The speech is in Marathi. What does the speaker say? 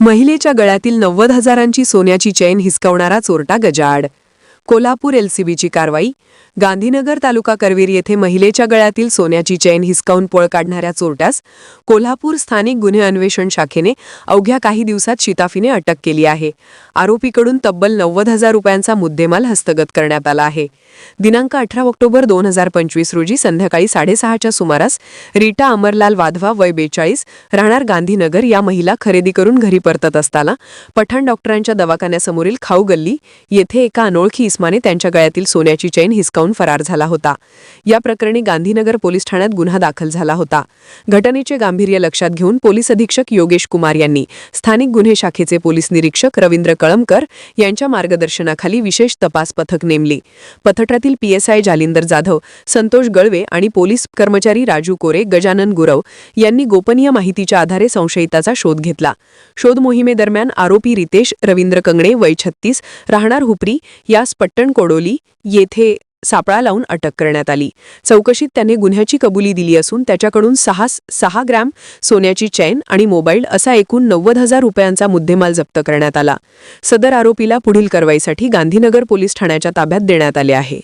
महिलेच्या गळ्यातील नव्वद हजारांची सोन्याची चैन हिसकवणारा चोरटा गजाड कोल्हापूर एलसीबीची कारवाई. गांधीनगर तालुका करवीर येथे महिलेच्या गळ्यातील सोन्याची चैन हिसकावून पळ काढणाऱ्या चोरट्यास कोल्हापूर स्थानिक गुन्हे अन्वेषण शाखेने अवघ्या काही दिवसात शिताफीने अटक केली आहे. आरोपीकडून तब्बल नव्वद हजार रुपयांचा मुद्देमाल हस्तगत करण्यात आला आहे. दिनांक अठरा ऑक्टोबर दोन हजार पंचवीस रोजी संध्याकाळी साडेसहाच्या सुमारास रीटा अमरलाल वाधवा वय बेचाळीस राहणार गांधीनगर या महिला खरेदी करून घरी परतत असताना पठाण डॉक्टरांच्या दवाखान्यासमोरील खाऊ गल्ली येथे एका अनोळखी इस्माने त्यांच्या गळ्यातील सोन्याची चैन हिसकावून फरार झाला होता. या प्रकरणी गांधीनगर पोलीस ठाण्यात गुन्हा दाखल झाला होता. घटनेचे गांभीर्य लक्षात घेऊन पोलीस अधीक्षक योगेश कुमार यांनी स्थानिक गुन्हे शाखेचे पोलीस निरीक्षक रवींद्र कळमकर यांच्या मार्गदर्शनाखाली विशेष तपास पथक नेमली. पथकातील पीएसआय जालिंदर जाधव संतोष गळवे आणि पोलीस कर्मचारी राजू कोरे गजानन गुरव यांनी गोपनीय माहितीच्या आधारे संशयिताचा शोध घेतला. शोध मोहिमेदरम्यान आरोपी रितेश रवींद्र कंगणे वय छत्तीस राहणार हुपरी यास पट्टण कोडोली येथे सापळा लावून अटक करण्यात आली. चौकशीत त्याने गुन्ह्याची कबुली दिली असून त्याच्याकडून सहा सहा ग्रॅम सोन्याची चैन आणि मोबाईल असा एकूण नव्वद हजार रुपयांचा मुद्देमाल जप्त करण्यात आला. सदर आरोपीला पुढील कारवाईसाठी गांधीनगर पोलीस ठाण्याच्या ताब्यात देण्यात आले आहे.